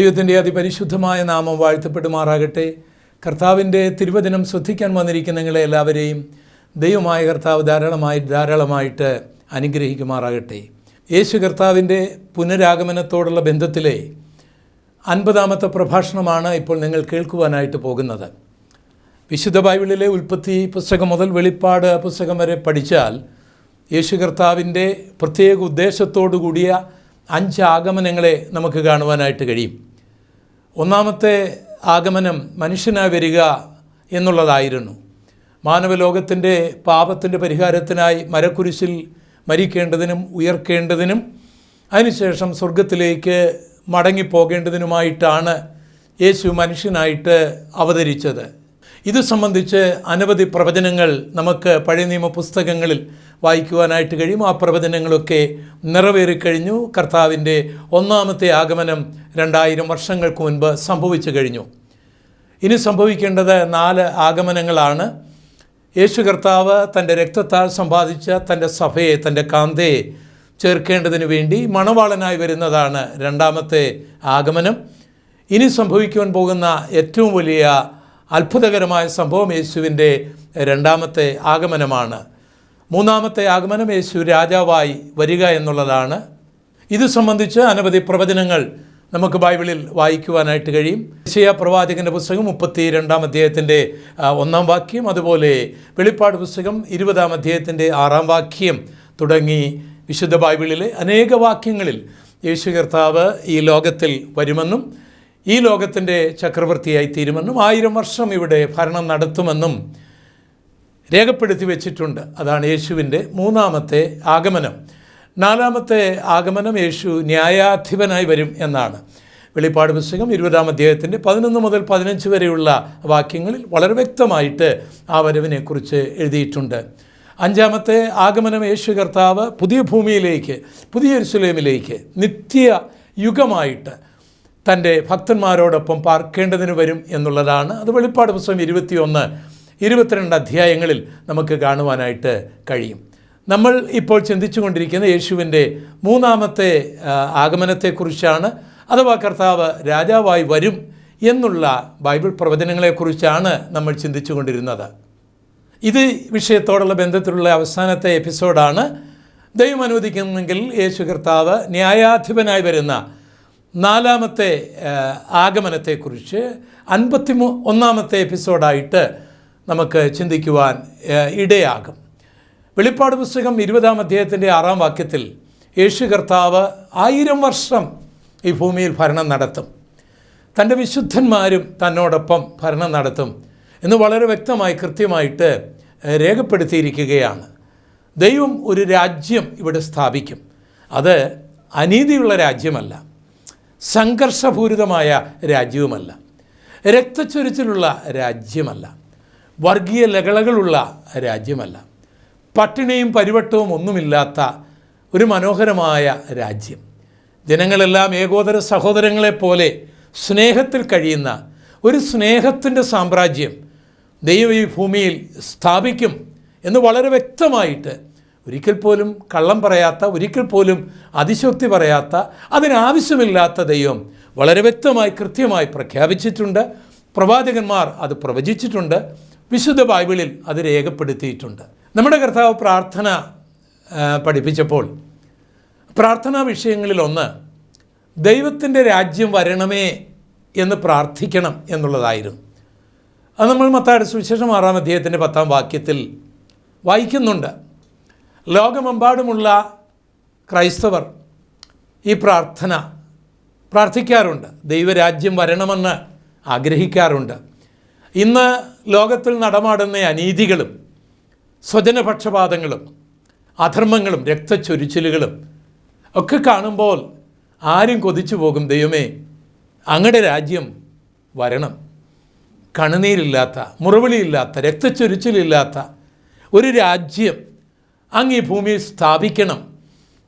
ദൈവത്തിന്റെ അതിപരിശുദ്ധമായ നാമം വാഴ്ത്തപ്പെടുമാറാകട്ടെ. കർത്താവിന്റെ തിരുവചനം ശ്രദ്ധിക്കാൻ വന്നിരിക്കുന്ന നിങ്ങളെ എല്ലാവരെയും ദൈവമായ കർത്താവ് ധാരാളമായി ധാരാളമായിട്ട് അനുഗ്രഹിക്കുമാറാകട്ടെ. യേശു കർത്താവിന്റെ പുനരാഗമനത്തോടുള്ള ബന്ധത്തിലെ അൻപതാമത്തെ പ്രഭാഷണമാണ് ഇപ്പോൾ നിങ്ങൾ കേൾക്കുവാനായിട്ട് പോകുന്നത്. വിശുദ്ധ ബൈബിളിലെ ഉൽപ്പത്തി പുസ്തകം മുതൽ വെളിപ്പാട് പുസ്തകം വരെ പഠിച്ചാൽ യേശു കർത്താവിന്റെ പ്രത്യേക ഉദ്ദേശത്തോടു കൂടിയ അഞ്ച് ആഗമനങ്ങളെ നമുക്ക് കാണുവാനായിട്ട് കഴിയും. ഒന്നാമത്തെ ആഗമനം മനുഷ്യനായി വരിക എന്നുള്ളതായിരുന്നു. മാനവലോകത്തിന്റെ പാപത്തിന്റെ പരിഹാരത്തിനായി മരക്കുരിശിൽ മരിക്കേണ്ടതിനും ഉയർക്കേണ്ടതിനും അതിനുശേഷം സ്വർഗത്തിലേക്ക് മടങ്ങിപ്പോകേണ്ടതിനുമായിട്ടാണ് യേശു മനുഷ്യനായിട്ട് അവതരിച്ചത്. ഇത് സംബന്ധിച്ച് അനവധി പ്രവചനങ്ങൾ നമുക്ക് പഴയ നിയമ പുസ്തകങ്ങളിൽ വായിക്കുവാനായിട്ട് കഴിയും. ആ പ്രവചനങ്ങളൊക്കെ നിറവേറിക്കഴിഞ്ഞു കർത്താവിന്റെ ഒന്നാമത്തെ ആഗമനം രണ്ടായിരം വർഷങ്ങൾക്ക് മുൻപ് സംഭവിച്ചു കഴിഞ്ഞു. ഇനി സംഭവിക്കേണ്ടത് നാല് ആഗമനങ്ങളാണ്. യേശു കർത്താവ് തന്റെ രക്തത്താൽ സമ്പാദിച്ച തന്റെ സഭയെ തന്റെ കാന്തയെ ചേർക്കേണ്ടതിന് വേണ്ടി മണവാളനായി വരുന്നതാണ് രണ്ടാമത്തെ ആഗമനം. ഇനി സംഭവിക്കുവാൻ പോകുന്ന ഏറ്റവും വലിയ അത്ഭുതകരമായ സംഭവം യേശുവിന്റെ രണ്ടാമത്തെ ആഗമനമാണ്. മൂന്നാമത്തെ ആഗമനം യേശു രാജാവായി വരിക എന്നുള്ളതാണ്. ഇത് സംബന്ധിച്ച് അനവധി പ്രവചനങ്ങൾ നമുക്ക് ബൈബിളിൽ വായിക്കുവാനായിട്ട് കഴിയും. ഇശയ പ്രവാചകന്റെ പുസ്തകം മുപ്പത്തി രണ്ടാം അധ്യായത്തിന്റെ ഒന്നാം വാക്യം അതുപോലെ വെളിപ്പാട് പുസ്തകം ഇരുപതാം അധ്യായത്തിന്റെ ആറാം വാക്യം തുടങ്ങി വിശുദ്ധ ബൈബിളിലെ അനേക വാക്യങ്ങളിൽ യേശു കർത്താവ് ഈ ലോകത്തിൽ വരുമെന്നും ഈ ലോകത്തിന്റെ ചക്രവർത്തിയായി തീരുമെന്നും ആയിരം വർഷം ഇവിടെ ഭരണം നടത്തുമെന്നും രേഖപ്പെടുത്തി വെച്ചിട്ടുണ്ട്. അതാണ് യേശുവിന്റെ മൂന്നാമത്തെ ആഗമനം. നാലാമത്തെ ആഗമനം യേശു ന്യായാധിപനായി വരും എന്നാണ്. വെളിപ്പാട് പുസ്തകം ഇരുപതാം അധ്യായത്തിന്റെ പതിനൊന്ന് മുതൽ പതിനഞ്ച് വരെയുള്ള വാക്യങ്ങളിൽ വളരെ വ്യക്തമായിട്ട് ആ വരവിനെക്കുറിച്ച് എഴുതിയിട്ടുണ്ട്. അഞ്ചാമത്തെ ആഗമനം യേശു കർത്താവ് പുതിയ ഭൂമിയിലേക്ക് പുതിയ യെരുസലേമിലേക്ക് നിത്യ യുഗമായിട്ട് തന്റെ ഭക്തന്മാരോടൊപ്പം പാർക്കേണ്ടതിന് വരും എന്നുള്ളതാണ്. അത് വെളിപ്പാട് പുസ്തകം ഇരുപത്തിയൊന്ന് ഇരുപത്തിരണ്ട് അധ്യായങ്ങളിൽ നമുക്ക് കാണുവാനായിട്ട് കഴിയും. നമ്മൾ ഇപ്പോൾ ചിന്തിച്ചുകൊണ്ടിരിക്കുന്ന യേശുവിന്റെ മൂന്നാമത്തെ ആഗമനത്തെക്കുറിച്ചാണ് അഥവാ കർത്താവ് രാജാവായി വരും എന്നുള്ള ബൈബിൾ പ്രവചനങ്ങളെക്കുറിച്ചാണ് നമ്മൾ ചിന്തിച്ചുകൊണ്ടിരുന്നത്. ഇത് വിഷയത്തോടുള്ള ബന്ധത്തിലുള്ള അവസാനത്തെ എപ്പിസോഡാണ്. ദൈവം അനുവദിക്കുന്നെങ്കിൽ യേശു കർത്താവ് ന്യായാധിപനായി വരുന്ന നാലാമത്തെ ആഗമനത്തെക്കുറിച്ച് അൻപത്തി ഒന്നാമത്തെ എപ്പിസോഡായിട്ട് നമുക്ക് ചിന്തിക്കുവാൻ ഇടയാകും. വെളിപ്പാട് പുസ്തകം ഇരുപതാം അധ്യായത്തിന്റെ ആറാം വാക്യത്തിൽ യേശു കർത്താവ് ആയിരം വർഷം ഈ ഭൂമിയിൽ ഭരണം നടത്തും. തന്റെ വിശുദ്ധന്മാരും തന്നോടൊപ്പം ഭരണം നടത്തും എന്ന് വളരെ വ്യക്തമായി കൃത്യമായിട്ട് രേഖപ്പെടുത്തിയിരിക്കുകയാണ്. ദൈവം ഒരു രാജ്യം ഇവിടെ സ്ഥാപിക്കും. അത് അനീതിയുള്ള രാജ്യമല്ല സംഘർഷപൂരിതമായ രാജ്യവുമല്ല രക്തച്ചൊരിച്ചിലുള്ള രാജ്യമല്ല. വർഗീയ ലകളകളുള്ള രാജ്യമല്ല. പട്ടിണിയും പരിവട്ടവും ഒന്നുമില്ലാത്ത ഒരു മനോഹരമായ രാജ്യം. ജനങ്ങളെല്ലാം ഏകോദര സഹോദരങ്ങളെപ്പോലെ സ്നേഹത്തിൽ കഴിയുന്ന ഒരു സ്നേഹത്തിന്റെ സാമ്രാജ്യം ദൈവ ഈ ഭൂമിയിൽ സ്ഥാപിക്കും എന്ന് വളരെ വ്യക്തമായിട്ട് ഒരിക്കൽ പോലും കള്ളം പറയാത്ത ഒരിക്കൽ പോലും അതിശോക്തി പറയാത്ത അതിനാവശ്യമില്ലാത്ത ദൈവം വളരെ വ്യക്തമായി കൃത്യമായി പ്രഖ്യാപിച്ചിട്ടുണ്ട്. പ്രവാചകന്മാർ അത് പ്രവചിച്ചിട്ടുണ്ട്. വിശുദ്ധ ബൈബിളിൽ അത് രേഖപ്പെടുത്തിയിട്ടുണ്ട്. നമ്മുടെ കർത്താവ് പ്രാർത്ഥന പഠിപ്പിച്ചപ്പോൾ പ്രാർത്ഥനാ വിഷയങ്ങളിൽ ഒന്ന് ദൈവത്തിന്റെ രാജ്യം വരണമേ എന്ന് പ്രാർത്ഥിക്കണം എന്നുള്ളതായിരുന്നു. അത് നമ്മൾ മത്താട് സുവിശേഷം ആറാം അദ്ദേഹത്തിന്റെ പത്താം വാക്യത്തിൽ വായിക്കുന്നുണ്ട്. ലോകമെമ്പാടുമുള്ള ക്രൈസ്തവർ ഈ പ്രാർത്ഥന പ്രാർത്ഥിക്കാറുണ്ട്. ദൈവരാജ്യം വരണമെന്ന് ആഗ്രഹിക്കാറുണ്ട്. ഇന്ന് ലോകത്തിൽ നടമാടുന്ന അനീതികളും സ്വജനപക്ഷപാതങ്ങളും അധർമ്മങ്ങളും രക്തച്ചൊരിച്ചിലുകളും ഒക്കെ കാണുമ്പോൾ ആരും കൊതിച്ചു പോകും. ദൈവമേ അങ്ങടെ രാജ്യം വരണം. കണ്ണുനീരില്ലാത്ത മുറവിളിയില്ലാത്ത രക്തച്ചൊരിച്ചിലില്ലാത്ത ഒരു രാജ്യം അങ്ങ് ഈ ഭൂമിയിൽ സ്ഥാപിക്കണം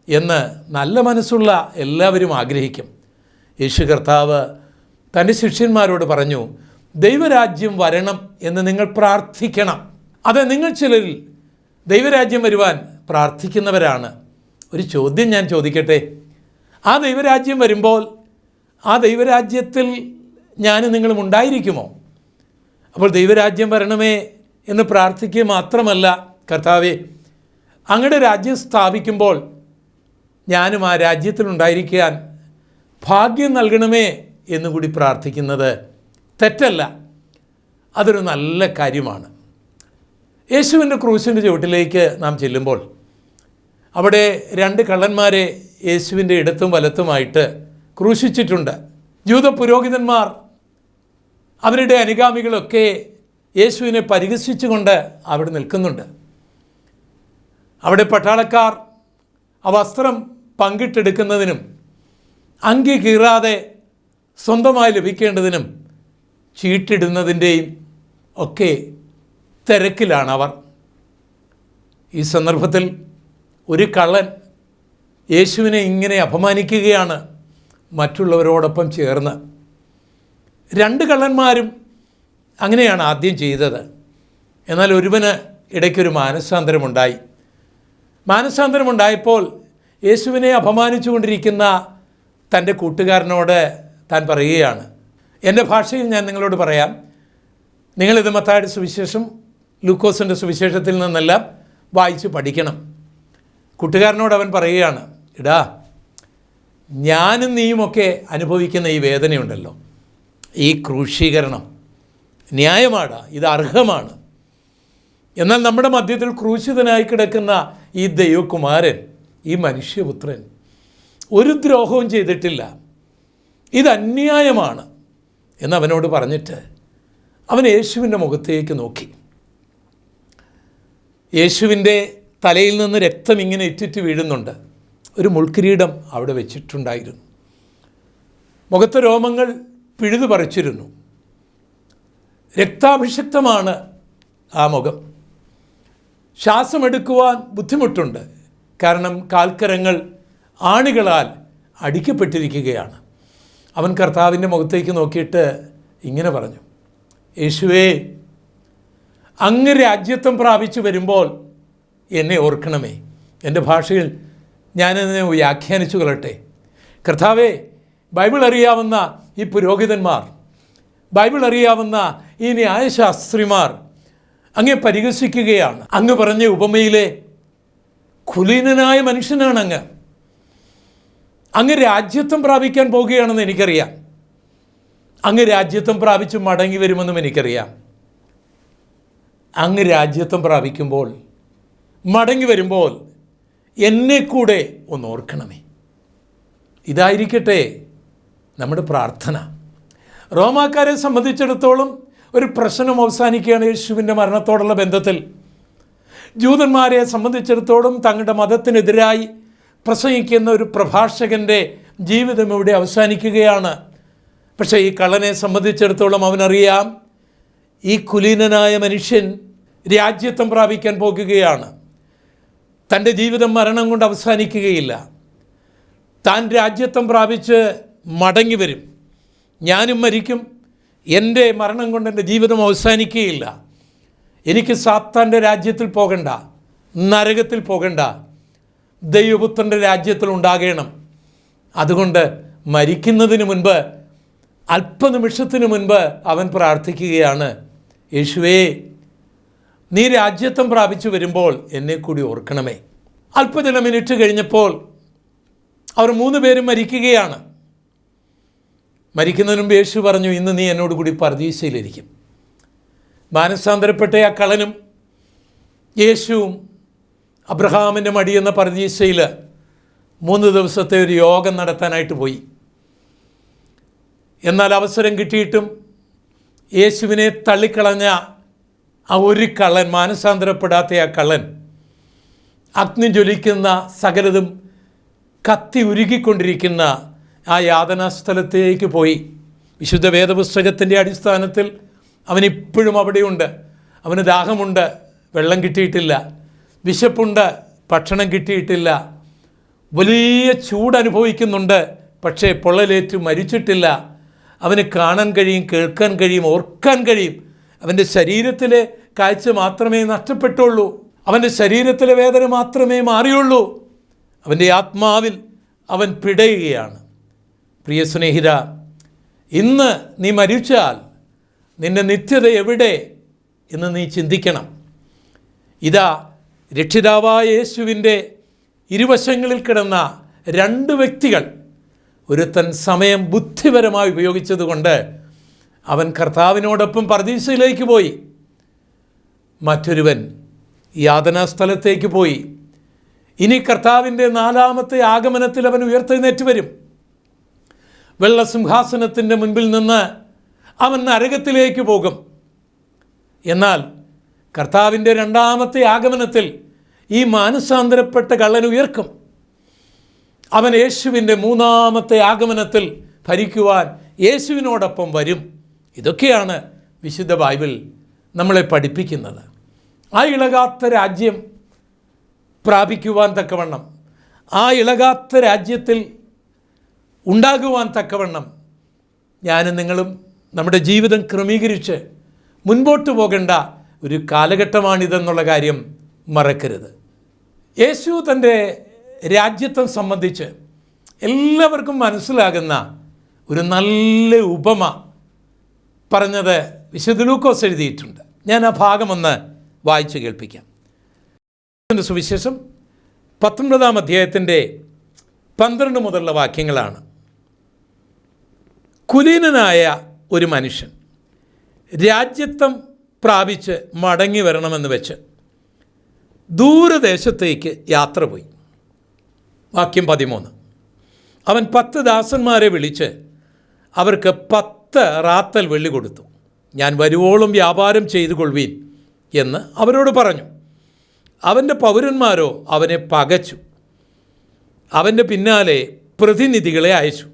എന്ന് നല്ല മനസ്സുള്ള എല്ലാവരും ആഗ്രഹിക്കും. യേശു കർത്താവ് തന്റെ ശിഷ്യന്മാരോട് പറഞ്ഞു ദൈവരാജ്യം വരണം എന്ന് നിങ്ങൾ പ്രാർത്ഥിക്കണം. അതെ നിങ്ങൾ ചിലരിൽ ദൈവരാജ്യം വരുവാൻ പ്രാർത്ഥിക്കുന്നവരാണ്. ഒരു ചോദ്യം ഞാൻ ചോദിക്കട്ടെ? ആ ദൈവരാജ്യം വരുമ്പോൾ ആ ദൈവരാജ്യത്തിൽ ഞാൻ നിങ്ങളും ഉണ്ടായിരിക്കുമോ? അപ്പോൾ ദൈവരാജ്യം വരണമേ എന്ന് പ്രാർത്ഥിക്കുക മാത്രമല്ല കർത്താവെ അങ്ങയുടെ രാജ്യം സ്ഥാപിക്കുമ്പോൾ ഞാനും ആ രാജ്യത്തിലുണ്ടായിരിക്കാൻ ഭാഗ്യം നൽകണമേ എന്നുകൂടി പ്രാർത്ഥിക്കുന്നത്. തെറ്റല്ല. അതൊരു നല്ല കാര്യമാണ്. യേശുവിന്റെ ക്രൂശിന്റെ ചുവട്ടിലേക്ക് നാം ചെല്ലുമ്പോൾ അവിടെ രണ്ട് കള്ളന്മാരെ യേശുവിന്റെ ഇടത്തും വലത്തുമായിട്ട് ക്രൂശിച്ചിട്ടുണ്ട്. ജൂത പുരോഹിതന്മാർ അവരുടെ അനുഗാമികളൊക്കെ യേശുവിനെ പരിഹസിച്ചുകൊണ്ട് അവിടെ നിൽക്കുന്നുണ്ട്. അവിടെ പട്ടാളക്കാർ ആ വസ്ത്രം പങ്കിട്ടെടുക്കുന്നതിനും അങ്കി കീറാതെ സ്വന്തമായി ലഭിക്കേണ്ടതിനും ചീട്ടിടുന്നതിന്റെയും ഒക്കെ തിരക്കിലാണ് അവർ ഈ സന്ദർഭത്തിൽ ഒരു കള്ളൻ യേശുവിനെ ഇങ്ങനെ അപമാനിക്കുകയാണ് മറ്റുള്ളവരോടൊപ്പം ചേർന്ന്. രണ്ട് കള്ളന്മാരും അങ്ങനെയാണ് ആദ്യം ചെയ്തത്. എന്നാൽ ഒരുവന് ഇടയ്ക്കൊരു മാനസാന്തരമുണ്ടായി. മാനസാന്തരമുണ്ടായപ്പോൾ യേശുവിനെ അപമാനിച്ചുകൊണ്ടിരിക്കുന്ന തന്റെ കൂട്ടുകാരനോട് താൻ പറയുകയാണ് എന്റെ ഭാഷയിൽ ഞാൻ നിങ്ങളോട് പറയാം. നിങ്ങളിത് മത്തായുടെ സുവിശേഷം ലൂക്കോസിന്റെ സുവിശേഷത്തിൽ നിന്നെല്ലാം വായിച്ച് പഠിക്കണം. കൂട്ടുകാരനോട് അവൻ പറയുകയാണ് ഇടാ ഞാനും നീയുമൊക്കെ അനുഭവിക്കുന്ന ഈ വേദനയുണ്ടല്ലോ. ഈ ക്രൂശീകരണം ന്യായമാണ് ഇത് അർഹമാണ്. എന്നാൽ നമ്മുടെ മധ്യത്തിൽ ക്രൂശിതനായി കിടക്കുന്ന ഈ ദൈവകുമാരൻ ഈ മനുഷ്യപുത്രൻ ഒരു ദ്രോഹവും ചെയ്തിട്ടില്ല. ഇത് അന്യായമാണ്. എന്ന് അവനോട് പറഞ്ഞിട്ട് അവൻ യേശുവിന്റെ മുഖത്തേക്ക് നോക്കി. യേശുവിന്റെ തലയിൽ നിന്ന് രക്തം ഇങ്ങനെ ഇറ്റിറ്റ് വീഴുന്നുണ്ട്. ഒരു മുൾക്കിരീടം അവിടെ വെച്ചിട്ടുണ്ടായിരുന്നു. മുഖത്തെ രോമങ്ങൾ പിഴുതു പറിച്ചിരുന്നു. രക്താഭിഷിക്തമാണ് ആ മുഖം. ശ്വാസമെടുക്കുവാൻ ബുദ്ധിമുട്ടുണ്ട്. കാരണം കാൽക്കരങ്ങൾ ആണികളാൽ അടിക്കപ്പെട്ടിരിക്കുകയാണ്. അവൻ കർത്താവിന്റെ മുഖത്തേക്ക് നോക്കിയിട്ട് ഇങ്ങനെ പറഞ്ഞു യേശുവേ അങ്ങ് രാജ്യത്വം പ്രാപിച്ചു വരുമ്പോൾ എന്നെ ഓർക്കണമേ. എന്റെ ഭാഷയിൽ ഞാനതിനെ വ്യാഖ്യാനിച്ചു കളട്ടെ കർത്താവേ ബൈബിൾ അറിയാവുന്ന ഈ പുരോഹിതന്മാർ ബൈബിൾ അറിയാവുന്ന ഈ ന്യായശാസ്ത്രിമാർ അങ്ങെ പരിഹസിക്കുകയാണ്. അങ്ങ് പറഞ്ഞ ഉപമയിലെ കുലീനനായ മനുഷ്യനാണ് അങ്ങ് അങ്ങ് രാജ്യത്വം പ്രാപിക്കാൻ പോകുകയാണെന്ന് എനിക്കറിയാം. അങ്ങ് രാജ്യത്വം പ്രാപിച്ച് മടങ്ങി വരുമെന്നും എനിക്കറിയാം. അങ്ങ് രാജ്യത്വം പ്രാപിക്കുമ്പോൾ മടങ്ങി വരുമ്പോൾ എന്നെ കൂടെ ഒന്ന് ഓർക്കണമേ. ഇതായിരിക്കട്ടെ നമ്മുടെ പ്രാർത്ഥന. റോമാക്കാരെ സംബന്ധിച്ചിടത്തോളം ഒരു പ്രശ്നം അവസാനിക്കുകയാണ് യേശുവിന്റെ മരണത്തോടുള്ള ബന്ധത്തിൽ. ജൂതന്മാരെ സംബന്ധിച്ചിടത്തോളം തങ്ങളുടെ മതത്തിനെതിരായി പ്രസംഗിക്കുന്ന ഒരു പ്രഭാഷകന്റെ ജീവിതം ഇവിടെ അവസാനിക്കുകയാണ്. പക്ഷേ ഈ കള്ളനെ സംബന്ധിച്ചിടത്തോളം അവനറിയാം ഈ കുലീനനായ മനുഷ്യൻ രാജ്യത്വം പ്രാപിക്കാൻ പോകുകയാണ്. തന്റെ ജീവിതം മരണം കൊണ്ട് അവസാനിക്കുകയില്ല. താൻ രാജ്യത്വം പ്രാപിച്ച് മടങ്ങി വരും. ഞാനും മരിക്കും. എന്റെ മരണം കൊണ്ട് എന്റെ ജീവിതം അവസാനിക്കുകയില്ല. എനിക്ക് സാത്താന്റെ രാജ്യത്തിൽ പോകണ്ട നരകത്തിൽ പോകണ്ട ദൈവപുത്രന്റെ രാജ്യത്തിൽ ഉണ്ടാകണം. അതുകൊണ്ട് മരിക്കുന്നതിന് മുൻപ് അല്പനിമിഷത്തിന് മുൻപ് അവൻ പ്രാർത്ഥിക്കുകയാണ് യേശുവേ നീ രാജ്യത്വം പ്രാപിച്ചു വരുമ്പോൾ എന്നെ കൂടി ഓർക്കണമേ. അല്പചില മിനിറ്റ് കഴിഞ്ഞപ്പോൾ അവർ മൂന്ന് പേരും മരിക്കുകയാണ്. മരിക്കുന്നതിന് മുമ്പ് യേശു പറഞ്ഞു ഇന്ന് നീ എന്നോടുകൂടി കൂടി പർദീസയിലിരിക്കും മാനസാന്തരപ്പെട്ട ആ കളനും യേശുവും അബ്രഹാമിന്റെ മടി എന്ന പർദീസയിൽ മൂന്ന് ദിവസത്തെ ഒരു യോഗം നടത്താനായിട്ട് പോയി. എന്നാൽ അവസരം കിട്ടിയിട്ടും യേശുവിനെ തള്ളിക്കളഞ്ഞ ആ ഒരു കള്ളൻ മാനസാന്തരപ്പെടാത്ത ആ കള്ളൻ അഗ്നി ജ്വലിക്കുന്ന സകലതും കത്തി ഉരുകിക്കൊണ്ടിരിക്കുന്ന ആ യാതനാ സ്ഥലത്തേക്ക് പോയി. വിശുദ്ധ വേദപുസ്തകത്തിന്റെ അടിസ്ഥാനത്തിൽ അവനിപ്പോഴും അവിടെയുണ്ട്. അവന് ദാഹമുണ്ട്. വെള്ളം കിട്ടിയിട്ടില്ല. വിശപ്പുണ്ട് ഭക്ഷണം കിട്ടിയിട്ടില്ല. വലിയ ചൂട് അനുഭവിക്കുന്നുണ്ട് പക്ഷേ പൊള്ളലേറ്റ് മരിച്ചിട്ടില്ല. അവന് കാണാൻ കഴിയും കേൾക്കാൻ കഴിയും ഓർക്കാൻ കഴിയും. അവന്റെ ശരീരത്തിലെ കാഴ്ച മാത്രമേ നഷ്ടപ്പെട്ടുള്ളൂ. അവന്റെ ശരീരത്തിലെ വേദന മാത്രമേ മാറിയുള്ളൂ. അവന്റെ ആത്മാവിൽ അവൻ പിടയുകയാണ്. പ്രിയ സ്നേഹിത ഇന്ന് നീ മരിച്ചാൽ നിന്റെ നിത്യത എവിടെ എന്ന് നീ ചിന്തിക്കണം. ഇതാ രക്ഷിതാവായ യേശുവിന്റെ ഇരുവശങ്ങളിൽ കിടന്ന രണ്ട് വ്യക്തികൾ ഒരുത്തൻ സമയം ബുദ്ധിപരമായി ഉപയോഗിച്ചതുകൊണ്ട് അവൻ കർത്താവിനോടൊപ്പം പർദീസയിലേക്ക് പോയി. മറ്റൊരുവൻ യാതനാ സ്ഥലത്തേക്ക് പോയി. ഇനി കർത്താവിന്റെ നാലാമത്തെ ആഗമനത്തിൽ അവൻ ഉയർത്തെഴുന്നേറ്റ് വരും. വെള്ളസിംഹാസനത്തിന്റെ മുൻപിൽ നിന്ന് അവൻ നരകത്തിലേക്ക് പോകും. എന്നാൽ കർത്താവിന്റെ രണ്ടാമത്തെ ആഗമനത്തിൽ ഈ മാനസാന്തരപ്പെട്ട കള്ളൻ ഉയർക്കും. അവൻ യേശുവിന്റെ മൂന്നാമത്തെ ആഗമനത്തിൽ ഭരിക്കുവാൻ യേശുവിനോടൊപ്പം വരും. ഇതൊക്കെയാണ് വിശുദ്ധ ബൈബിൾ നമ്മളെ പഠിപ്പിക്കുന്നത്. ആ ഇളകാത്ത രാജ്യം പ്രാപിക്കുവാൻ തക്കവണ്ണം ആ ഇളകാത്ത രാജ്യത്തിൽ ഉണ്ടാകുവാൻ തക്കവണ്ണം ഞാനും നിങ്ങളും നമ്മുടെ ജീവിതം ക്രമീകരിച്ച് മുൻപോട്ട് പോകേണ്ട ഒരു കാലഘട്ടമാണിതെന്നുള്ള കാര്യം മറക്കരുത്. യേശു തന്റെ രാജ്യത്വം സംബന്ധിച്ച് എല്ലാവർക്കും മനസ്സിലാകുന്ന ഒരു നല്ല ഉപമ പറഞ്ഞത് വിശുദ്ധ ലൂക്കോസ് എഴുതിയിട്ടുണ്ട്. ഞാൻ ആ ഭാഗമൊന്ന് വായിച്ചു കേൾപ്പിക്കാം. സുവിശേഷം പത്തൊൻപതാം അധ്യായത്തിന്റെ പന്ത്രണ്ട് മുതലുള്ള വാക്യങ്ങളാണ്. കുലീനനായ ഒരു മനുഷ്യൻ രാജ്യത്വം പ്രാപിച്ച് മടങ്ങി വരണമെന്ന് വെച്ച് ദൂരദേശത്തേക്ക് യാത്ര പോയി. വാക്യം പതിമൂന്ന്. അവൻ പത്ത് ദാസന്മാരെ വിളിച്ച് അവർക്ക് പത്ത് റാത്തൽ വെള്ളി കൊടുത്തു. ഞാൻ വരുവോളം വ്യാപാരം ചെയ്തു കൊള്ളുവീൻ എന്ന് അവരോട് പറഞ്ഞു. അവന്റെ പൗരന്മാരോ അവനെ പകച്ചു. അവന്റെ പിന്നാലെ പ്രതിനിധികളെ അയച്ചു.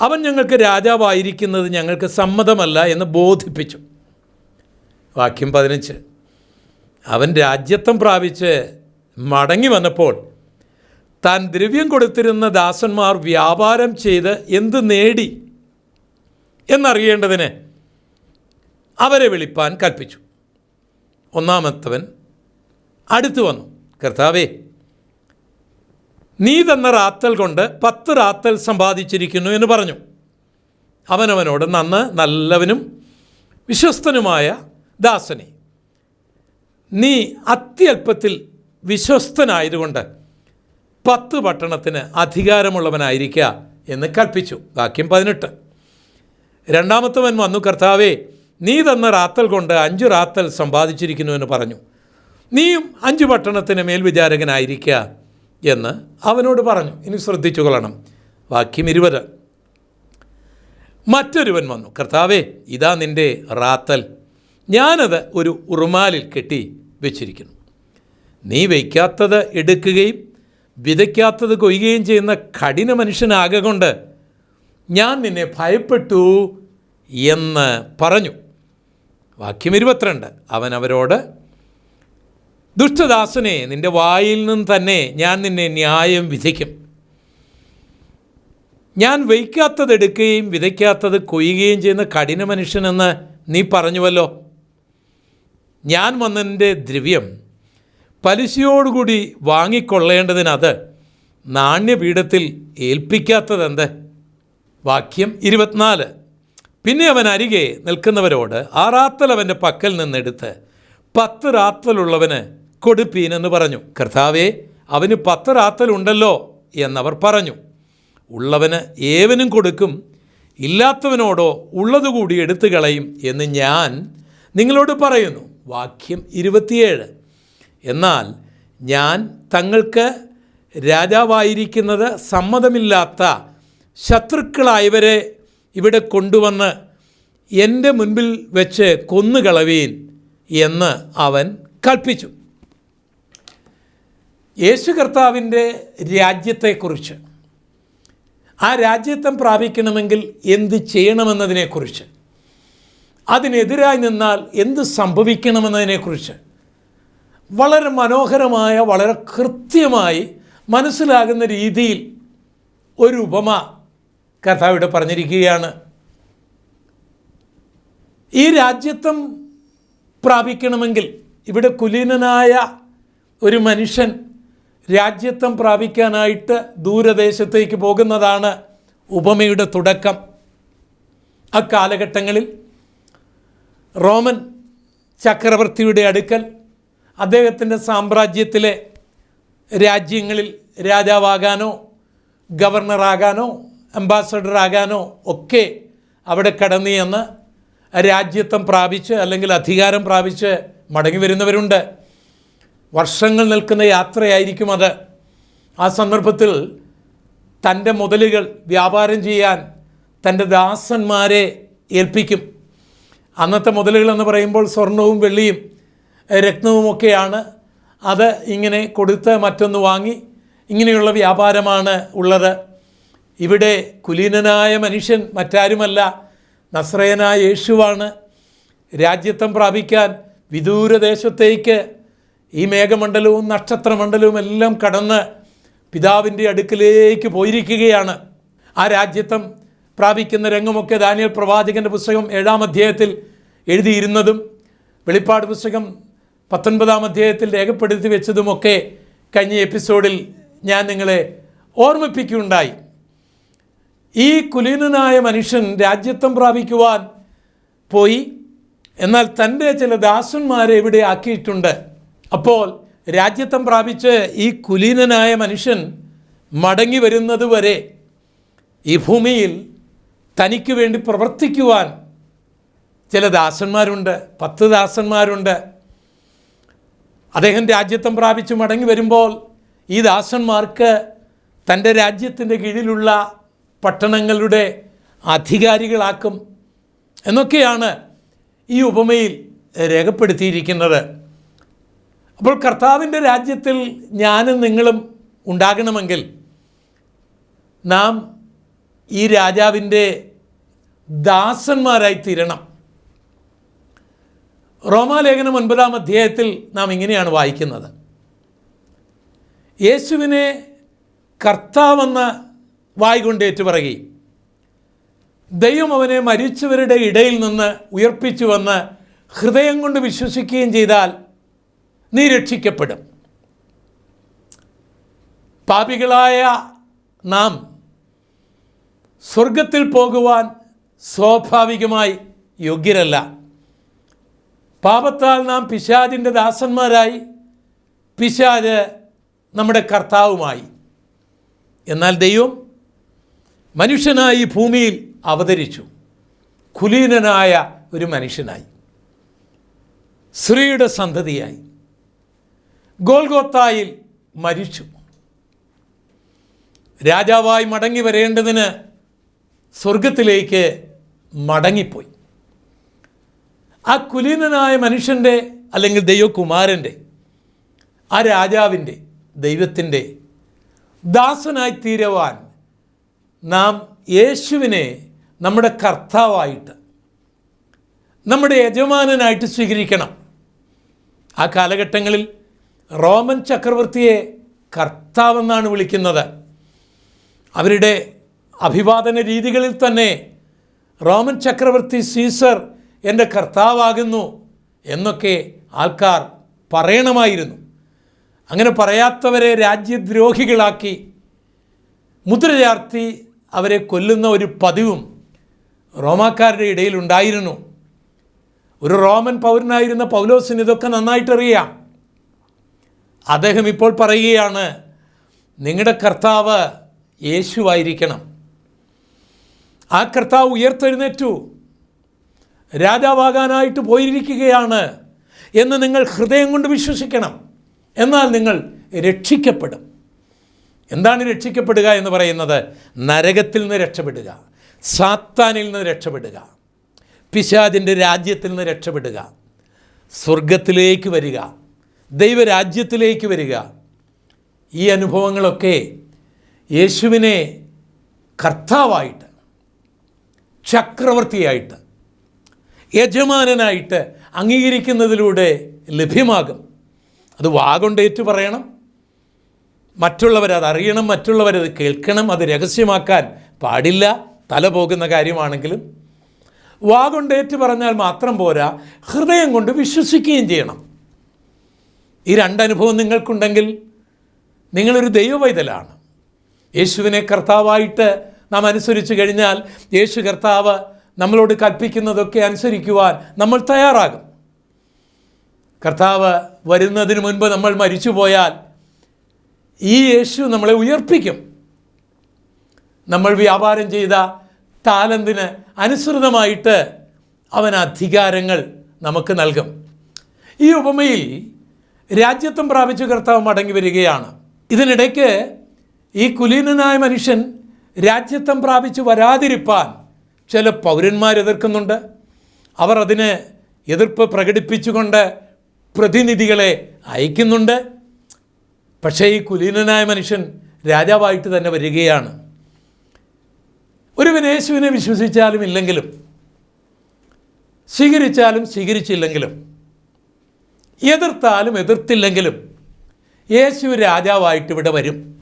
അവൻ ഞങ്ങൾക്ക് രാജാവായിരിക്കുന്നത് ഞങ്ങൾക്ക് സമ്മതമല്ല എന്ന് ബോധിപ്പിച്ചു. വാക്യം പതിനഞ്ച്. അവൻ രാജ്യത്വം പ്രാപിച്ച് മടങ്ങി വന്നപ്പോൾ താൻ ദ്രവ്യം കൊടുത്തിരുന്ന ദാസന്മാർ വ്യാപാരം ചെയ്ത് എന്ത് നേടി എന്നറിയേണ്ടതിന് അവരെ വിളിപ്പാൻ കൽപ്പിച്ചു. ഒന്നാമത്തവൻ അടുത്തു വന്നു. കർത്താവേ നീ തന്ന റാത്തൽ കൊണ്ട് പത്ത് റാത്തൽ സമ്പാദിച്ചിരിക്കുന്നു എന്ന് പറഞ്ഞു. അവനവനോട് നന്ന് നല്ലവനും വിശ്വസ്തനുമായ ദാസനെ. നീ അത്യല്പത്തിൽ വിശ്വസ്തനായതുകൊണ്ട് പത്ത് പട്ടണത്തിന് അധികാരമുള്ളവനായിരിക്കുക എന്ന് കൽപ്പിച്ചു. വാക്യം പതിനെട്ട്. രണ്ടാമത്തവൻ വന്നു കർത്താവേ നീ തന്ന റാത്തൽ കൊണ്ട് അഞ്ച് റാത്തൽ സമ്പാദിച്ചിരിക്കുന്നു എന്ന് പറഞ്ഞു. നീയും അഞ്ച് പട്ടണത്തിന് മേൽവിചാരകനായിരിക്കുക എന്ന് അവനോട് പറഞ്ഞു. ഇനി ശ്രദ്ധിച്ചു കൊള്ളണം. വാക്യം ഇരുപത്. മറ്റൊരുവൻ വന്നു കർത്താവേ ഇതാ നിന്റെ റാത്തൽ. ഞാനത് ഒരു ഉറുമാലിൽ കെട്ടി വെച്ചിരിക്കുന്നു. നീ വയ്ക്കാത്തത് എടുക്കുകയും വിതയ്ക്കാത്തത് കൊയ്യുകയും ചെയ്യുന്ന കഠിന മനുഷ്യനാകെ കൊണ്ട് ഞാൻ നിന്നെ ഭയപ്പെട്ടു എന്ന് പറഞ്ഞു. വാക്യം ഇരുപത്തിരണ്ട്. അവൻ അവരോട് ദുഷ്ടദാസനെ നിന്റെ വായിൽ നിന്ന് തന്നെ ഞാൻ നിന്നെ ന്യായം വിധിക്കും. ഞാൻ വയ്ക്കാത്തത് എടുക്കുകയും വിതയ്ക്കാത്തത് കൊയ്യുകയും ചെയ്യുന്ന കഠിന മനുഷ്യനെന്ന് നീ പറഞ്ഞുവല്ലോ. ഞാൻ വന്നതിന്റെ ദ്രവ്യം പലിശയോടുകൂടി വാങ്ങിക്കൊള്ളേണ്ടതിനത് നാണ്യപീഠത്തിൽ ഏൽപ്പിക്കാത്തതെന്ത്? വാക്യം ഇരുപത്തിനാല്. പിന്നെ അവൻ അരികെ നിൽക്കുന്നവരോട് ആ റാത്തൽ അവന്റെ പക്കൽ നിന്നെടുത്ത് പത്ത് റാത്തലുള്ളവന് കൊടുപ്പീനെന്ന് പറഞ്ഞു. കർത്താവേ അവന് പത്ത് റാത്തലുണ്ടല്ലോ എന്നവർ പറഞ്ഞു. ഉള്ളവന് ഏവനും കൊടുക്കും ഇല്ലാത്തവനോടോ ഉള്ളതുകൂടി എടുത്തു കളയും എന്ന് ഞാൻ നിങ്ങളോട് പറയുന്നു. വാക്യം ഇരുപത്തിയേഴ്. എന്നാൽ ഞാൻ തങ്ങൾക്ക് രാജാവായിരിക്കുന്നത് സമ്മതമില്ലാത്ത ശത്രുക്കളായവരെ ഇവിടെ കൊണ്ടുവന്ന് എന്റെ മുൻപിൽ വെച്ച് കൊന്നുകളവീൻ എന്ന് അവൻ കൽപ്പിച്ചു. യേശു കർത്താവിന്റെ രാജ്യത്തെക്കുറിച്ച്. ആ രാജ്യത്വം പ്രാപിക്കണമെങ്കിൽ എന്ത് ചെയ്യണമെന്നതിനെക്കുറിച്ച്. അതിനെതിരായി നിന്നാൽ എന്ത് സംഭവിക്കണമെന്നതിനെക്കുറിച്ച്. വളരെ മനോഹരമായ വളരെ കൃത്യമായി മനസ്സിലാകുന്ന രീതിയിൽ ഒരു ഉപമ കഥാവിടെ പറഞ്ഞിരിക്കുകയാണ്. ഈ രാജ്യത്വം പ്രാപിക്കണമെങ്കിൽ ഇവിടെ കുലീനനായ ഒരു മനുഷ്യൻ രാജ്യത്വം പ്രാപിക്കാനായിട്ട് ദൂരദേശത്തേക്ക് പോകുന്നതാണ് ഉപമയുടെ തുടക്കം. അക്കാലഘട്ടങ്ങളിൽ റോമൻ ചക്രവർത്തിയുടെ അടുക്കൽ അദ്ദേഹത്തിന്റെ സാമ്രാജ്യത്തിലെ രാജ്യങ്ങളിൽ രാജാവാകാനോ ഗവർണറാകാനോ അംബാസഡറാകാനോ ഒക്കെ അവിടെ കടന്നു ചെന്ന് രാജ്യത്വം പ്രാപിച്ച് അല്ലെങ്കിൽ അധികാരം പ്രാപിച്ച് മടങ്ങി വരുന്നവരുണ്ട്. വർഷങ്ങൾ നിൽക്കുന്ന യാത്രയായിരിക്കും അത്. ആ സന്ദർഭത്തിൽ തന്റെ മുതലുകൾ വ്യാപാരം ചെയ്യാൻ തന്റെ ദാസന്മാരെ ഏൽപ്പിക്കും. അന്നത്തെ മുതലുകൾ എന്ന് പറയുമ്പോൾ സ്വർണവും വെള്ളിയും രത്നവുമൊക്കെയാണ് അത് ഇങ്ങനെ കൊടുത്ത് മറ്റൊന്ന് വാങ്ങി ഇങ്ങനെയുള്ള വ്യാപാരമാണ് ഉള്ളത്. ഇവിടെ കുലീനനായ മനുഷ്യൻ മറ്റാരുമല്ല നസ്രയനായ യേശുവാണ്. രാജ്യത്വം പ്രാപിക്കാൻ വിദൂരദേശത്തേക്ക് ഈ മേഘമണ്ഡലവും നക്ഷത്രമണ്ഡലവും എല്ലാം കടന്ന് പിതാവിന്റെ അടുക്കിലേക്ക് പോയിരിക്കുകയാണ്. ആ രാജ്യത്വം പ്രാപിക്കുന്ന രംഗമൊക്കെ ദാനിയൽ പ്രവാചകന്റെ പുസ്തകം ഏഴാം അധ്യായത്തിൽ എഴുതിയിരുന്നതും വെളിപ്പാട് പുസ്തകം പത്തൊൻപതാം അധ്യായത്തിൽ രേഖപ്പെടുത്തി വെച്ചതുമൊക്കെ കഴിഞ്ഞ എപ്പിസോഡിൽ ഞാൻ നിങ്ങളെ ഓർമ്മിപ്പിക്കുകയുണ്ടായി. ഈ കുലീനനായ മനുഷ്യൻ രാജ്യത്വം പ്രാപിക്കുവാൻ പോയി. എന്നാൽ തന്റെ ചില ദാസന്മാരെ ഇവിടെ ആക്കിയിട്ടുണ്ട്. അപ്പോൾ രാജ്യത്വം പ്രാപിച്ച് ഈ കുലീനനായ മനുഷ്യൻ മടങ്ങി വരുന്നത് വരെ ഈ ഭൂമിയിൽ തനിക്ക് വേണ്ടി പ്രവർത്തിക്കുവാൻ ചില ദാസന്മാരുണ്ട് പത്ത് ദാസന്മാരുണ്ട്. അദ്ദേഹം രാജ്യത്വം പ്രാപിച്ച് മടങ്ങി വരുമ്പോൾ ഈ ദാസന്മാർക്ക് തന്റെ രാജ്യത്തിന്റെ കീഴിലുള്ള പട്ടണങ്ങളുടെ അധികാരികളാക്കും എന്നൊക്കെയാണ് ഈ ഉപമയിൽ രേഖപ്പെടുത്തിയിരിക്കുന്നത്. അപ്പോൾ കർത്താവിന്റെ രാജ്യത്തിൽ ഞാനും നിങ്ങളും ഉണ്ടാകണമെങ്കിൽ നാം ഈ രാജാവിന്റെ ദാസന്മാരായി തീരണം. റോമാലേഖനം ഒൻപതാം അധ്യായത്തിൽ നാം ഇങ്ങനെയാണ് വായിക്കുന്നത്. യേശുവിനെ കർത്താവെന്ന് വായിക്കൊണ്ട് ഏറ്റുപറയുകയും ദൈവം അവനെ മരിച്ചവരുടെ ഇടയിൽ നിന്ന് ഉയർപ്പിച്ചുവെന്ന് ഹൃദയം കൊണ്ട് വിശ്വസിക്കുകയും ചെയ്താൽ നീ രക്ഷിക്കപ്പെടും. പാപികളായ നാം സ്വർഗത്തിൽ പോകുവാൻ സ്വാഭാവികമായി യോഗ്യരല്ല. പാപത്താൽ നാം പിശാജിന്റെ ദാസന്മാരായി പിശാജ് നമ്മുടെ കർത്താവുമായി. എന്നാൽ ദൈവം മനുഷ്യനായി ഭൂമിയിൽ അവതരിച്ചു. കുലീനനായ ഒരു മനുഷ്യനായി. സ്ത്രീയുടെ സന്തതിയായി. ഗോൽഗോത്തായിൽ മരിച്ചു. രാജാവായി മടങ്ങി വരേണ്ടതിന് സ്വർഗത്തിലേക്ക് മടങ്ങിപ്പോയി. ആ കുലീനനായ മനുഷ്യന്റെ അല്ലെങ്കിൽ ദൈവകുമാരന്റെ ആ രാജാവിന്റെ ദൈവത്തിന്റെ ദാസനായി തീരുവാൻ നാം യേശുവിനെ നമ്മുടെ കർത്താവായിട്ട് നമ്മുടെ യജമാനനായിട്ട് സ്വീകരിക്കണം. ആ കാലഘട്ടങ്ങളിൽ റോമൻ ചക്രവർത്തിയെ കർത്താവെന്നാണ് വിളിക്കുന്നത്. അവരുടെ അഭിവാദന രീതികളിൽ തന്നെ റോമൻ ചക്രവർത്തി സീസർ എന്റെ കർത്താവാകുന്നു എന്നൊക്കെ ആൾക്കാർ പറയണമായിരുന്നു. അങ്ങനെ പറയാത്തവരെ രാജ്യദ്രോഹികളാക്കി മുദ്രചാർത്തി അവരെ കൊല്ലുന്ന ഒരു പതിവും റോമാക്കാരുടെ ഇടയിൽ ഉണ്ടായിരുന്നു. ഒരു റോമൻ പൗരനായിരുന്ന പൗലോസിന് ഇതൊക്കെ നന്നായിട്ടറിയാം. അദ്ദേഹം ഇപ്പോൾ പറയുകയാണ് നിങ്ങളുടെ കർത്താവ് യേശുവായിരിക്കണം. ആ കർത്താവ് ഉയർത്തെഴുന്നേറ്റു. രാജാവാകാനായിട്ട് പോയിരിക്കുകയാണ് എന്ന് നിങ്ങൾ ഹൃദയം കൊണ്ട് വിശ്വസിക്കണം. എന്നാൽ നിങ്ങൾ രക്ഷിക്കപ്പെടും. എന്താണ് രക്ഷിക്കപ്പെടുക എന്ന് പറയുന്നത്? നരകത്തിൽ നിന്ന് രക്ഷപ്പെടുക സാത്താനിൽ നിന്ന് രക്ഷപ്പെടുക പിശാദിന്റെ രാജ്യത്തിൽ നിന്ന് രക്ഷപ്പെടുക സ്വർഗത്തിലേക്ക് വരിക ദൈവരാജ്യത്തിലേക്ക് വരിക. ഈ അനുഭവങ്ങളൊക്കെ യേശുവിനെ കർത്താവായിട്ട് ചക്രവർത്തിയായിട്ട് യജമാനനായിട്ട് അംഗീകരിക്കുന്നതിലൂടെ ലഭ്യമാകും. അത് വാഗുണ്ടേറ്റ് പറയണം. മറ്റുള്ളവരത് അറിയണം മറ്റുള്ളവരത് കേൾക്കണം അത് രഹസ്യമാക്കാൻ പാടില്ല തല പോകുന്ന കാര്യമാണെങ്കിലും. വാഗൊണ്ടേറ്റ് പറഞ്ഞാൽ മാത്രം പോരാ ഹൃദയം കൊണ്ട് വിശ്വസിക്കുകയും ചെയ്യണം. ഈ രണ്ടനുഭവം നിങ്ങൾക്കുണ്ടെങ്കിൽ നിങ്ങളൊരു ദൈവവൈതലാണ്. യേശുവിനെ കർത്താവായിട്ട് നാം അനുസരിച്ചു കഴിഞ്ഞാൽ യേശു കർത്താവ് നമ്മളോട് കൽപ്പിക്കുന്നതൊക്കെ അനുസരിക്കുവാൻ നമ്മൾ തയ്യാറാകും. കർത്താവ് വരുന്നതിന് മുൻപ് നമ്മൾ മരിച്ചു പോയാൽ ഈ യേശു നമ്മളെ ഉയർപ്പിക്കും. നമ്മൾ വ്യാപാരം ചെയ്ത താലന്തിന് അനുസൃതമായിട്ട് അവൻ അധികാരങ്ങൾ നമുക്ക് നൽകും. ഈ ഉപമയിൽ രാജ്യത്വം പ്രാപിച്ചു കർത്താവ് മടങ്ങി വരികയാണ്. ഇതിനിടയ്ക്ക് ഈ കുലീനനായ മനുഷ്യൻ രാജ്യത്വം പ്രാപിച്ച് വരാതിരിപ്പാൻ ചില പൗരന്മാർ എതിർക്കുന്നുണ്ട്. അവർ അതിന് എതിർപ്പ് പ്രകടിപ്പിച്ചുകൊണ്ട് പ്രതിനിധികളെ അയക്കുന്നുണ്ട്. പക്ഷേ ഈ കുലീനനായ മനുഷ്യൻ രാജാവായിട്ട് തന്നെ വരികയാണ്. ഒരു വിനേശുവിനെ വിശ്വസിച്ചാലും ഇല്ലെങ്കിലും സ്വീകരിച്ചാലും സ്വീകരിച്ചില്ലെങ്കിലും എതിർത്താലും എതിർത്തില്ലെങ്കിലും യേശു രാജാവായിട്ട് ഇവിടെ വരും.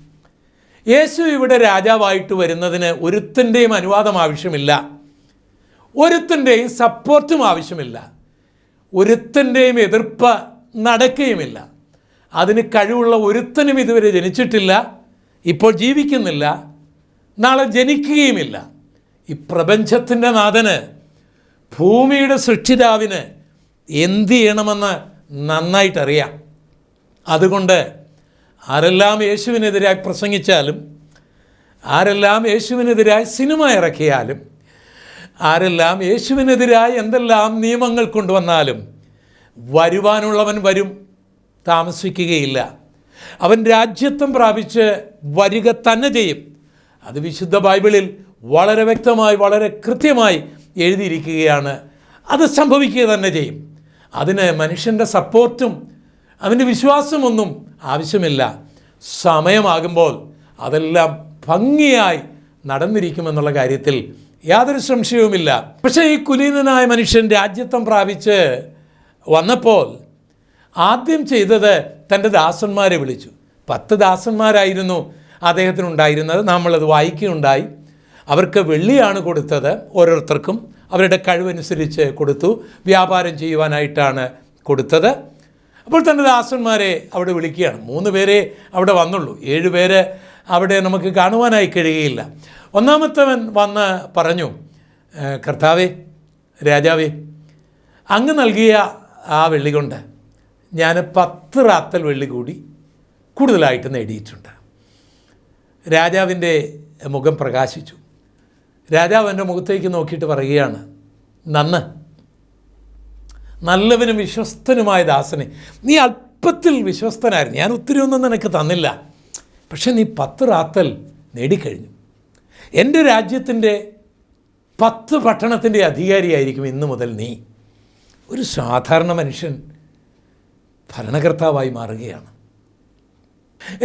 യേശു ഇവിടെ രാജാവായിട്ട് വരുന്നതിന് ഒരുത്തിന്റെയും അനുവാദം ആവശ്യമില്ല. ഒരുത്തിന്റെയും സപ്പോർട്ടും ആവശ്യമില്ല. ഒരുത്തിന്റെയും എതിർപ്പ് നടക്കുകയുമില്ല. അതിന് കഴിവുള്ള ഒരുത്തനും ഇതുവരെ ജനിച്ചിട്ടില്ല. ഇപ്പോൾ ജീവിക്കുന്നില്ല. നാളെ ജനിക്കുകയുമില്ല. ഈ പ്രപഞ്ചത്തിന്റെ നാഥന് ഭൂമിയുടെ സൃഷ്ടിതാവിന് എന്ത് ചെയ്യണമെന്ന് നന്നായിട്ടറിയാം. അതുകൊണ്ട് ആരെല്ലാം യേശുവിനെതിരായി പ്രസംഗിച്ചാലും ആരെല്ലാം യേശുവിനെതിരായി സിനിമ ഇറക്കിയാലും ആരെല്ലാം യേശുവിനെതിരായി എന്തെല്ലാം നിയമങ്ങൾ കൊണ്ടുവന്നാലും വരുവാനുള്ളവൻ വരും താമസിക്കുകയില്ല. അവൻ രാജ്യത്വം പ്രാപിച്ച് വരിക തന്നെ ചെയ്യും. അത് വിശുദ്ധ ബൈബിളിൽ വളരെ വ്യക്തമായി വളരെ കൃത്യമായി എഴുതിയിരിക്കുകയാണ്. അത് സംഭവിക്കുക തന്നെ ചെയ്യും. അതിന് മനുഷ്യന്റെ സപ്പോർട്ടും അവന്റെ വിശ്വാസമൊന്നും ആവശ്യമില്ല. സമയമാകുമ്പോൾ അതെല്ലാം ഭംഗിയായി നടന്നിരിക്കുമെന്നുള്ള കാര്യത്തിൽ യാതൊരു സംശയവുമില്ല. പക്ഷേ ഈ കുലീനനായ മനുഷ്യൻ രാജ്യത്വം പ്രാപിച്ച് വന്നപ്പോൾ ആദ്യം ചെയ്തത് തന്റെ ദാസന്മാരെ വിളിച്ചു. പത്ത് ദാസന്മാരായിരുന്നു അദ്ദേഹത്തിനുണ്ടായിരുന്നത്. നമ്മളത് വായിക്കുകയുണ്ടായി. അവർക്ക് വെള്ളിയാണ് കൊടുത്തത് ഓരോരുത്തർക്കും. അവരുടെ കഴിവനുസരിച്ച് കൊടുത്തു. വ്യാപാരം ചെയ്യുവാനായിട്ടാണ് കൊടുത്തത്. അപ്പോൾ തന്നെ ദാസന്മാരെ അവിടെ വിളിക്കുകയാണ്. മൂന്ന് പേരെ അവിടെ വന്നുള്ളൂ. ഏഴ് പേര് അവിടെ നമുക്ക് കാണുവാനായി കഴിയുകയില്ല. ഒന്നാമത്തവൻ വന്ന് പറഞ്ഞു കർത്താവേ രാജാവേ അങ്ങ് നൽകിയ ആ വെള്ളി കൊണ്ട് ഞാൻ പത്ത് റാത്തൽ വെള്ളി കൂടി കൂടുതലായിട്ട് നേടിയിട്ടുണ്ട്. രാജാവിന്റെ മുഖം പ്രകാശിച്ചു. രാജാവ് എന്റെ മുഖത്തേക്ക് നോക്കിയിട്ട് പറയുകയാണ് നന്ന് നല്ലവനും വിശ്വസ്തനുമായ ദാസനെ. നീ അല്പത്തിൽ വിശ്വസ്തനായിരുന്നു. ഞാൻ ഒത്തിരി ഒന്നും നിനക്ക് തന്നില്ല. പക്ഷെ നീ പത്ത് റാത്തൽ നേടിക്കഴിഞ്ഞു. എന്റെ രാജ്യത്തിന്റെ പത്ത് പട്ടണത്തിന്റെ അധികാരിയായിരിക്കും ഇന്നു മുതൽ നീ. ഒരു സാധാരണ മനുഷ്യൻ ഭരണകർത്താവായി മാറുകയാണ്.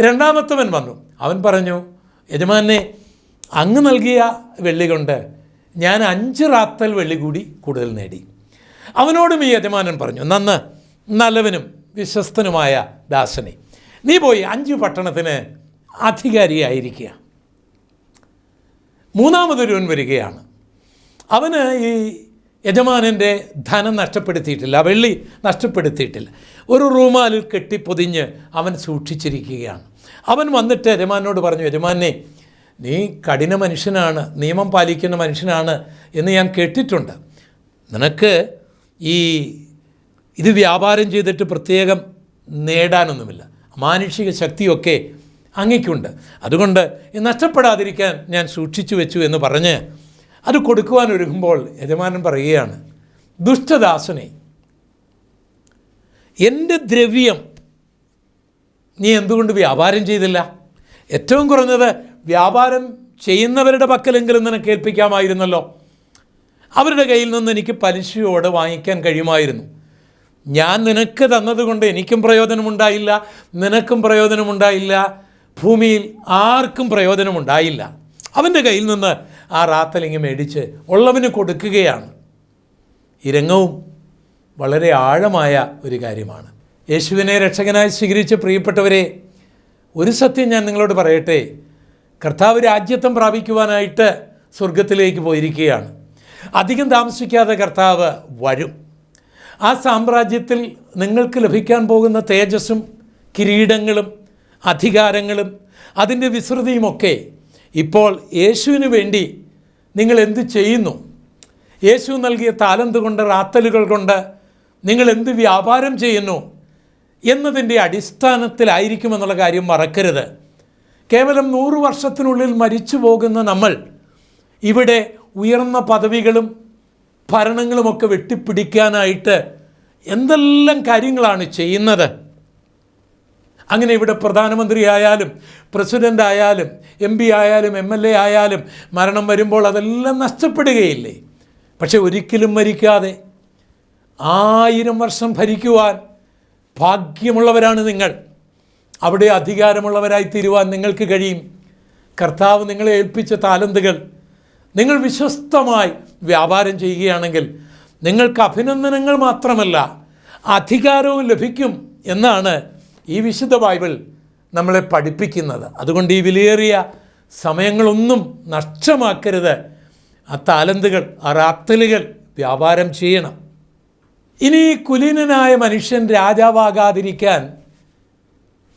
രണ്ടാമത്തവൻ വന്നു. അവൻ പറഞ്ഞു യജമാനെ അങ്ങ് നൽകിയ വെള്ളി കൊണ്ട് ഞാൻ അഞ്ച് റാത്തൽ വെള്ളി കൂടി കൂടുതൽ നേടി. അവനോടും ഈ യജമാനൻ പറഞ്ഞു നന്ന് നല്ലവനും വിശ്വസ്തനുമായ ദാസനെ നീ പോയി അഞ്ച് പട്ടണത്തിന് അധികാരിയായിരിക്കുക. മൂന്നാമതൊരുവൻ വരികയാണ്. അവന് ഈ യജമാനന്റെ ധനം നഷ്ടപ്പെടുത്തിയിട്ടില്ല വെള്ളി നഷ്ടപ്പെടുത്തിയിട്ടില്ല. ഒരു റൂമാലിൽ കെട്ടിപ്പൊതിഞ്ഞ് അവൻ സൂക്ഷിച്ചിരിക്കുകയാണ്. അവൻ വന്നിട്ട് യജമാനോട് പറഞ്ഞു യജമാനെ നീ കഠിന മനുഷ്യനാണ് നിയമം പാലിക്കുന്ന മനുഷ്യനാണ് എന്ന് ഞാൻ കേട്ടിട്ടുണ്ട്. നിനക്ക് ഈ ഇത് വ്യാപാരം ചെയ്തിട്ട് പ്രത്യേകം നേടാനൊന്നുമില്ല. മാനുഷിക ശക്തിയൊക്കെ അങ്ങയ്ക്കുണ്ട്. അതുകൊണ്ട് നഷ്ടപ്പെടാതിരിക്കാൻ ഞാൻ സൂക്ഷിച്ചു വെച്ചു എന്ന് പറഞ്ഞ് അത് കൊടുക്കുവാൻ ഒരുങ്ങുമ്പോൾ യജമാനൻ പറയുകയാണ് ദുഷ്ടദാസനെ എന്റെ ദ്രവ്യം നീ എന്തുകൊണ്ട് വ്യാപാരം ചെയ്തില്ല? ഏറ്റവും കുറഞ്ഞത് വ്യാപാരം ചെയ്യുന്നവരുടെ പക്കലെങ്കിലും നിനക്ക് ഏൽപ്പിക്കാമായിരുന്നല്ലോ. അവരുടെ കയ്യിൽ നിന്ന് എനിക്ക് പലിശയോടെ വാങ്ങിക്കാൻ കഴിയുമായിരുന്നു. ഞാൻ നിനക്ക് തന്നതുകൊണ്ട് എനിക്കും പ്രയോജനമുണ്ടായില്ല നിനക്കും പ്രയോജനമുണ്ടായില്ല ഭൂമിയിൽ ആർക്കും പ്രയോജനമുണ്ടായില്ല. അവന്റെ കയ്യിൽ നിന്ന് ആ റാത്തലിംഗം മേടിച്ച് ഉള്ളവന് കൊടുക്കുകയാണ്. ഈ രംഗവും വളരെ ആഴമായ ഒരു കാര്യമാണ്. യേശുവിനെ രക്ഷകനായി സ്വീകരിച്ച പ്രിയപ്പെട്ടവരെ ഒരു സത്യം ഞാൻ നിങ്ങളോട് പറയട്ടെ. കർത്താവ് രാജ്യത്വം പ്രാപിക്കുവാനായിട്ട് സ്വർഗത്തിലേക്ക് പോയിരിക്കുകയാണ്. അധികം താമസിക്കാതെ കർത്താവ് വരും. ആ സാമ്രാജ്യത്തിൽ നിങ്ങൾക്ക് ലഭിക്കാൻ പോകുന്ന തേജസ്സും കിരീടങ്ങളും അധികാരങ്ങളും അതിന്റെ വിസ്തൃതിയുമൊക്കെ ഇപ്പോൾ യേശുവിന് വേണ്ടി നിങ്ങൾ എന്ത് ചെയ്യുന്നു? യേശു നൽകിയ താലന്ത് കൊണ്ട് റാത്തലുകൾ കൊണ്ട് നിങ്ങൾ എന്ത് വ്യാപാരം ചെയ്യുന്നു? എന്നതിന്റെ അടിസ്ഥാനത്തിലായിരിക്കുമെന്നുള്ള കാര്യം മറക്കരുത്. കേവലം നൂറ് വർഷത്തിനുള്ളിൽ മരിച്ചു പോകുന്ന നമ്മൾ ഇവിടെ ഉയർന്ന പദവികളും ഭരണങ്ങളുമൊക്കെ വെട്ടിപ്പിടിക്കാനായിട്ട് എന്തെല്ലാം കാര്യങ്ങളാണ് ചെയ്യുന്നത്? അങ്ങനെ ഇവിടെ പ്രധാനമന്ത്രി ആയാലും പ്രസിഡന്റ് ആയാലും എം പി ആയാലും എം എൽ എ ആയാലും മരണം വരുമ്പോൾ അതെല്ലാം നഷ്ടപ്പെടുകയില്ലേ? പക്ഷെ ഒരിക്കലും മരിക്കാതെ ആയിരം വർഷം ഭരിക്കുവാൻ ഭാഗ്യമുള്ളവരാണ് നിങ്ങൾ. അവിടെ അധികാരമുള്ളവരായി തീരുവാൻ നിങ്ങൾക്ക് കഴിയും. കർത്താവ് നിങ്ങളെ ഏൽപ്പിച്ച താലന്തുകൾ നിങ്ങൾ വിശ്വസ്തമായി വ്യാപാരം ചെയ്യുകയാണെങ്കിൽ നിങ്ങൾക്ക് അഭിനന്ദനങ്ങൾ മാത്രമല്ല അധികാരവും ലഭിക്കും എന്നാണ് ഈ വിശുദ്ധ ബൈബിൾ നമ്മളെ പഠിപ്പിക്കുന്നത്. അതുകൊണ്ട് ഈ വിലയേറിയ സമയങ്ങളൊന്നും നഷ്ടമാക്കരുത്. ആ താലന്തുകൾ ആ റാത്തലുകൾ വ്യാപാരം ചെയ്യണം. ഇനി കുലീനനായ മനുഷ്യൻ രാജാവാകാതിരിക്കാൻ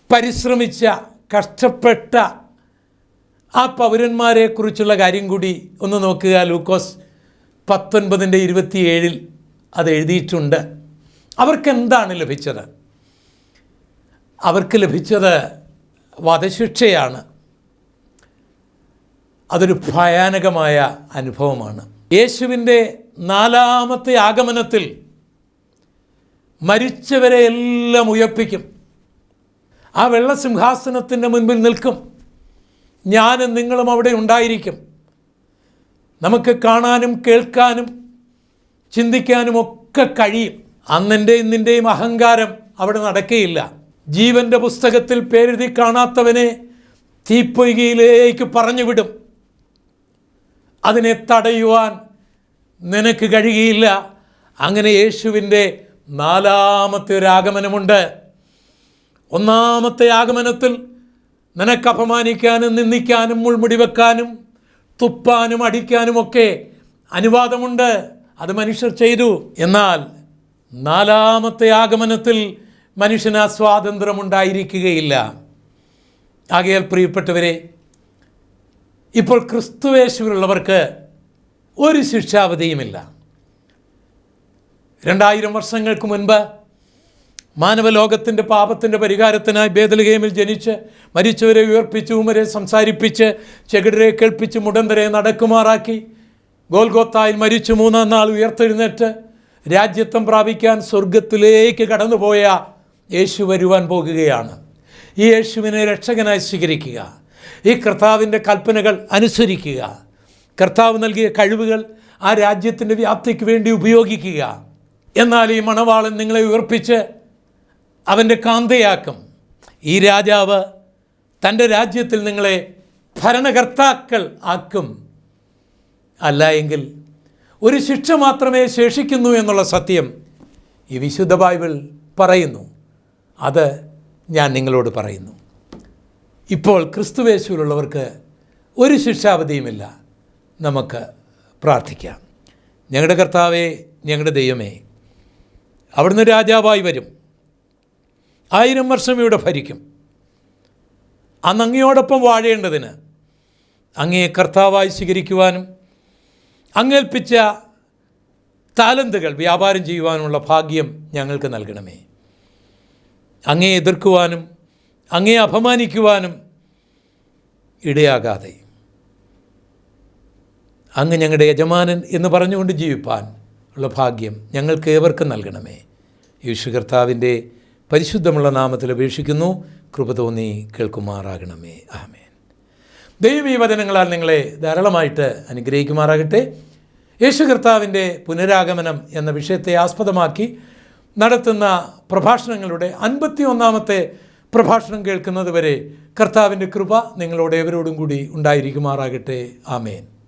പരിശ്രമിച്ച കഷ്ടപ്പെട്ട ആ പൗരന്മാരെക്കുറിച്ചുള്ള കാര്യം കൂടി ഒന്ന് നോക്കുക. ലൂക്കോസ് പത്തൊൻപതിന്റെ ഇരുപത്തിയേഴിൽ അത് എഴുതിയിട്ടുണ്ട്. അവർക്കെന്താണ് ലഭിച്ചത്? അവർക്ക് ലഭിച്ചത് വധശിക്ഷയാണ്. അതൊരു ഭയാനകമായ അനുഭവമാണ്. യേശുവിന്റെ നാലാമത്തെ ആഗമനത്തിൽ മരിച്ചവരെ എല്ലാം ഉയർപ്പിക്കും. ആ വെള്ളസിംഹാസനത്തിന്റെ മുൻപിൽ നിൽക്കും. ഞാനും നിങ്ങളും അവിടെ ഉണ്ടായിരിക്കും. നമുക്ക് കാണാനും കേൾക്കാനും ചിന്തിക്കാനും ഒക്കെ കഴിയും. അന്നെന്റെ നിന്റെയും അഹങ്കാരം അവിടെ നടക്കുകയില്ല ജീവന്റെ പുസ്തകത്തിൽ പേരെഴുതി കാണാത്തവനെ തീപ്പൊയ്കയിലേക്ക് പറഞ്ഞുവിടും. അതിനെ തടയുവാൻ നിനക്ക് കഴിയുകയില്ല. അങ്ങനെ യേശുവിന്റെ നാലാമത്തെ ഒരു ആഗമനമുണ്ട്. ഒന്നാമത്തെ ആഗമനത്തിൽ നിനക്ക് അപമാനിക്കാനും നിന്ദിക്കാനും മുൾമുടി വെക്കാനും തുപ്പാനും അടിക്കാനുമൊക്കെ അനുവാദമുണ്ട്. അത് മനുഷ്യർ ചെയ്തു. എന്നാൽ നാലാമത്തെ ആഗമനത്തിൽ മനുഷ്യന് ആ സ്വാതന്ത്ര്യമുണ്ടായിരിക്കുകയില്ല. ആകയാൽ പ്രിയപ്പെട്ടവരെ ഇപ്പോൾ ക്രിസ്തുവേശുവിലുള്ളവർക്ക് ഒരു ശിക്ഷാവധിയുമില്ല. രണ്ടായിരം വർഷങ്ങൾക്ക് മുൻപ് മാനവലോകത്തിന്റെ പാപത്തിന്റെ പരിഹാരത്തിനായി ബേദലഗേമിൽ ജനിച്ച് മരിച്ചവരെ ഉയർപ്പിച്ച് ഉമരെ സംസാരിപ്പിച്ച് ചെകിടരെ കേൾപ്പിച്ച് മുടന്തരെ നടക്കുമാറാക്കി. ഗോൽഗോത്തായിൽ മരിച്ചു മൂന്നാം നാൾ ഉയർത്തെഴുന്നേറ്റ് രാജ്യത്വം പ്രാപിക്കാൻ സ്വർഗത്തിലേക്ക് കടന്നുപോയ യേശു വരുവാൻ പോകുകയാണ്. ഈ യേശുവിനെ രക്ഷകനായി സ്വീകരിക്കുക. ഈ കർത്താവിന്റെ കൽപ്പനകൾ അനുസരിക്കുക. കർത്താവ് നൽകിയ കഴിവുകൾ ആ രാജ്യത്തിന്റെ വ്യാപ്തിക്ക് വേണ്ടി ഉപയോഗിക്കുക. എന്നാൽ ഈ മണവാളൻ നിങ്ങളെ ഉയർപ്പിച്ച് അവന്റെ കാന്തയാക്കും. ഈ രാജാവ് തന്റെ രാജ്യത്തിൽ നിങ്ങളെ ഭരണകർത്താക്കൾ ആക്കും. അല്ല എങ്കിൽ ഒരു ശിക്ഷ മാത്രമേ ശേഷിക്കുന്നു എന്നുള്ള സത്യം ഈ വിശുദ്ധ ബൈബിൾ പറയുന്നു. അത് ഞാൻ നിങ്ങളോട് പറയുന്നു. ഇപ്പോൾ ക്രിസ്തുവേശുവിലുള്ളവർക്ക് ഒരു ശിക്ഷാവധിയുമില്ല. നമുക്ക് പ്രാർത്ഥിക്കാം. ഞങ്ങളുടെ കർത്താവേ ഞങ്ങളുടെ ദൈവമേ അവിടുന്ന് രാജാവായി വരും. ആയിരം വർഷം ഇവിടെ ഭരിക്കും. അന്ന് അങ്ങയോടൊപ്പം വാഴേണ്ടതിന് അങ്ങയെ കർത്താവായി സ്വീകരിക്കുവാനും അങ്ങേൽപ്പിച്ച താലന്തുകൾ വ്യാപാരം ചെയ്യുവാനുമുള്ള ഭാഗ്യം ഞങ്ങൾക്ക് നൽകണമേ. അങ്ങയെ എതിർക്കുവാനും അങ്ങയെ അപമാനിക്കുവാനും ഇടയാകാതെ. അങ്ങ് ഞങ്ങളുടെ യജമാനൻ എന്ന് പറഞ്ഞുകൊണ്ട് ജീവിപ്പാൻ ഉള്ള ഭാഗ്യം ഞങ്ങൾക്ക് ഏവർക്കും നൽകണമേ. യേശു കർത്താവിന്റെ പരിശുദ്ധമുള്ള നാമത്തിൽ അപേക്ഷിക്കുന്നു. കൃപ തോന്നി കേൾക്കുമാറാകണമേ. ആമേൻ. ദൈവീ വചനങ്ങളാൽ നിങ്ങളെ ധാരാളമായിട്ട് അനുഗ്രഹിക്കുമാറാകട്ടെ. യേശു കർത്താവിന്റെ പുനരാഗമനം എന്ന വിഷയത്തെ ആസ്പദമാക്കി നടത്തുന്ന പ്രഭാഷണങ്ങളുടെ അൻപത്തി ഒന്നാമത്തെ പ്രഭാഷണം കേൾക്കുന്നത് വരെ കർത്താവിന്റെ കൃപ നിങ്ങളോട് ഏവരോടും കൂടി ഉണ്ടായിരിക്കുമാറാകട്ടെ. ആമേൻ.